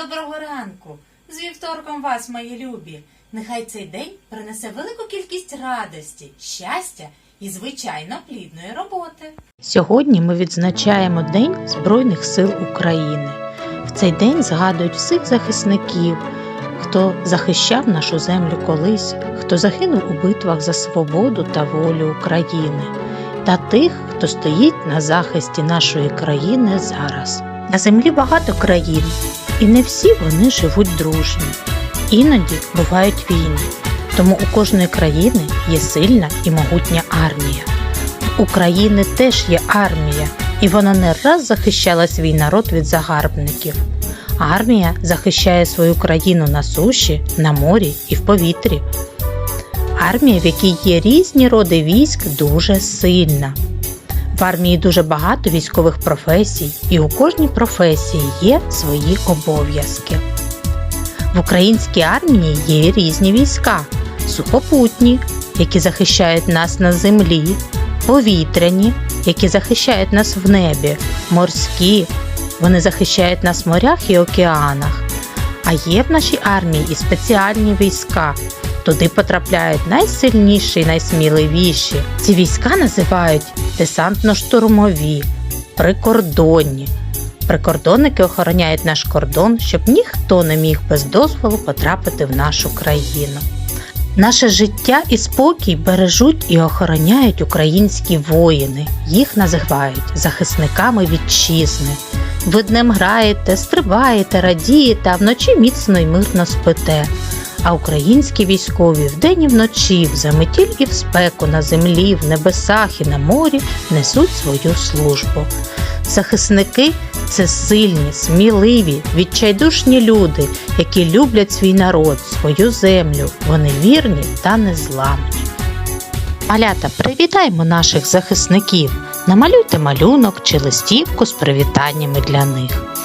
Доброго ранку! З вівторком вас, мої любі! Нехай цей день принесе велику кількість радості, щастя і, звичайно, плідної роботи. Сьогодні ми відзначаємо День Збройних сил України. В цей день згадують всіх захисників, хто захищав нашу землю колись, хто загинув у битвах за свободу та волю України, та тих, хто стоїть на захисті нашої країни зараз. На землі багато країн, і не всі вони живуть дружно. Іноді бувають війни, тому у кожної країни є сильна і могутня армія. України теж є армія, і вона не раз захищала свій народ від загарбників. Армія захищає свою країну на суші, на морі і в повітрі. Армія, в якій є різні роди військ, дуже сильна. В армії дуже багато військових професій, і у кожній професії є свої обов'язки. В українській армії є різні війська: сухопутні, які захищають нас на землі, повітряні, які захищають нас в небі, морські, вони захищають нас в морях і океанах. А є в нашій армії і спеціальні війська. Туди потрапляють найсильніші і найсміливіші. Ці війська називають десантно-штурмові, прикордонні. Прикордонники охороняють наш кордон, щоб ніхто не міг без дозволу потрапити в нашу країну. Наше життя і спокій бережуть і охороняють українські воїни. Їх називають захисниками вітчизни. Ви днем граєте, стрибаєте, радієте, а вночі міцно й мирно спите. А українські військові вдень і вночі, в заметіль і в спеку, на землі, в небесах і на морі несуть свою службу. Захисники це сильні, сміливі, відчайдушні люди, які люблять свій народ, свою землю. Вони вірні та незламні. Малята, привітаймо наших захисників. Намалюйте малюнок чи листівку з привітаннями для них.